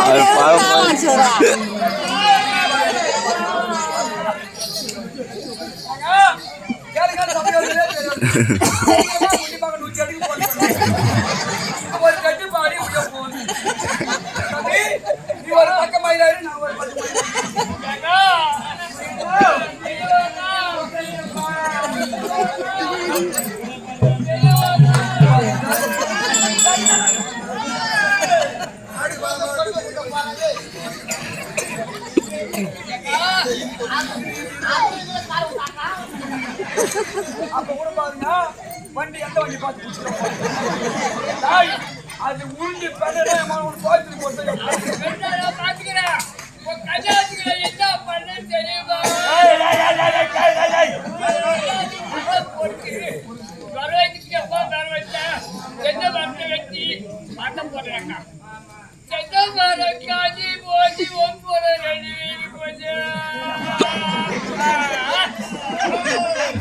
அது பாவம் ஒரு அப்ப கூட பாருங்க வண்டி எந்த வண்டி பார்த்து அது தாய், அது உருண்டு பெடலே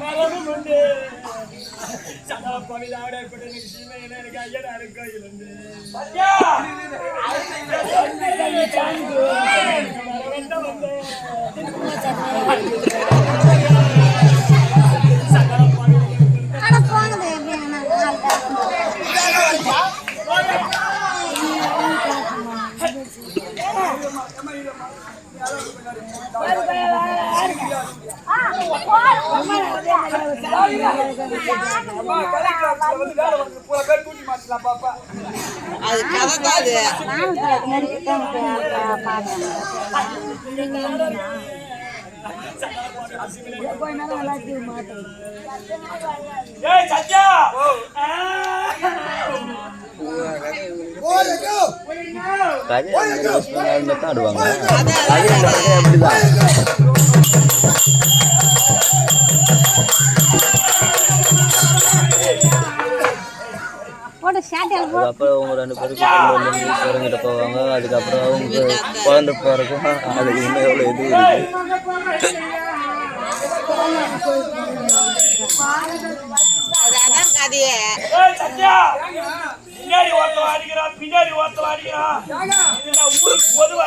மரணம் உண்டு சதா பவிதாட கூட சீமை எனக்கு ஐயனா இருக்கோ இருந்து அட அது கதை தான் அது ஏய் சத்யா கதை தான் அதுக்கப்புறம் அவங்க ரெண்டு வந்து குரங்கிட்ட போவாங்க. அதுக்கப்புறம் அவங்க குழந்தை பிறக்கும். அதுக்கு இன்னும் எவ்வளோ இது இருக்கு. அது. அதான் கதையே ஏய் சத்யா! பின்னாடி ஒருத்தன் அடிக்கிறான் பின்னாடி ஒருத்தன் அடிக்கிறான் ஊருக்கு பொதுவா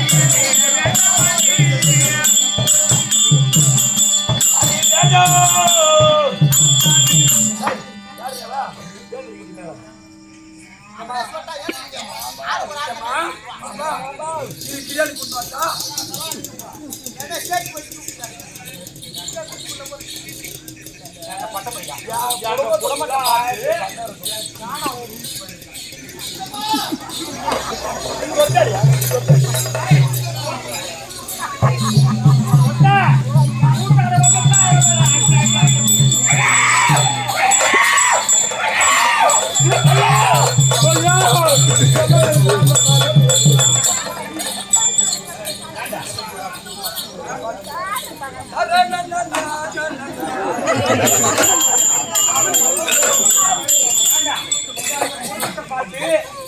பிரியாணி கொண்டு வந்தா பட்ட பையா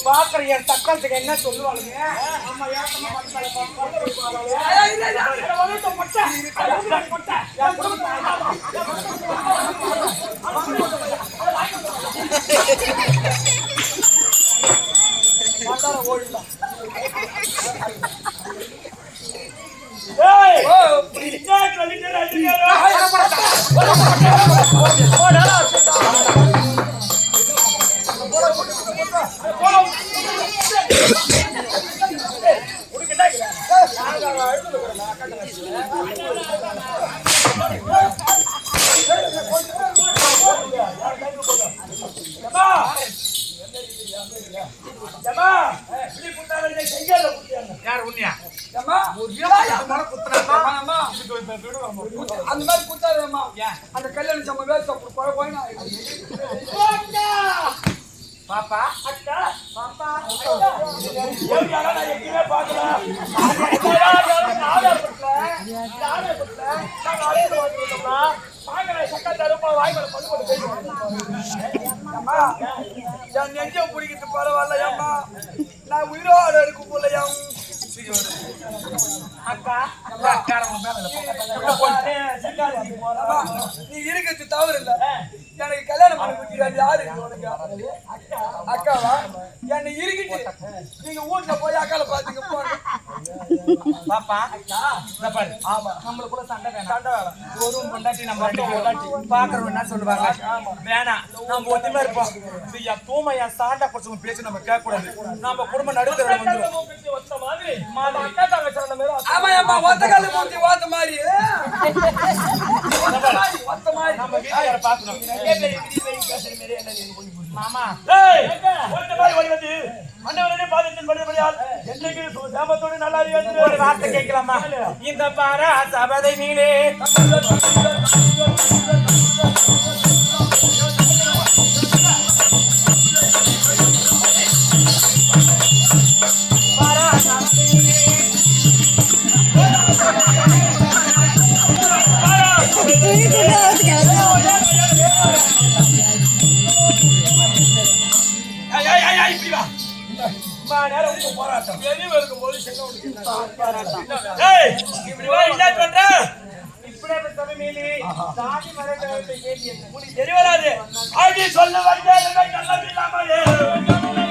பாக்குற என் தக்கத்துக்கு என்ன சொல்லுவாங்க நம்ம அந்த மாதிரி. சம்ம வேஸ்ட் அப்படி கொலை போயினா பாப்பா அம்மா, என் நெஞ்ச பிடிக்கிறது பரவாயில்ல ஏம்மா நான் உயிரோட இருக்கும் போல அக்கா நீ இருக்கிறது தவறு இல்ல. எனக்கு கல்யாணம் பண்ண முடியாது யாரு உனக்கு? அக்காவா? என்னை இருக்கிட்டு நீங்க வீட்டுல போய் அக்கால பாத்துங்க போங்க. பாப்பா இந்த பாரு. ஆமா. நம்மளுக்குள்ள சண்டை வேணாம். சண்டை வேணாம். ஒரு பொண்டாட்டி நம்ம ரெண்டு பொண்டாட்டி பாக்குறவங்க என்ன சொல்லுவாங்க? வேணாம். நம்ம ஒத்துமை இருப்போம். இது என் தூமை என் சாண்டா குடிச்சவங்க பேச்சு நம்ம கேட்க கூடாது நம்ம குடும்ப நடுத்தர வந்து அக்கா தங்கச்சி ஆமா ஏம்மா ஒத்த கால மூஞ்சி ஓத்த மாதிரி ஒத்த மாதிரி, ஒத்த மாதிரி நம்ம வீட்டுக்கார பாக்கணும் மாமா ஏய் ஒருத்த மாதிரி ஓடி வந்து அண்டவரே பாதத்தின் படுபடியால் என்னைக்கு சாபத்தோடு நல்லா இருக்கு ஒரு வார்த்தை கேட்கலாமா இந்த பாரா சபதை நீலே நேரம் உங்க போராட்டம். ஏய், இப்படி வா, என்ன? இப்படியே இப்படி சொல்லு மீலி. சாதி மதத்தை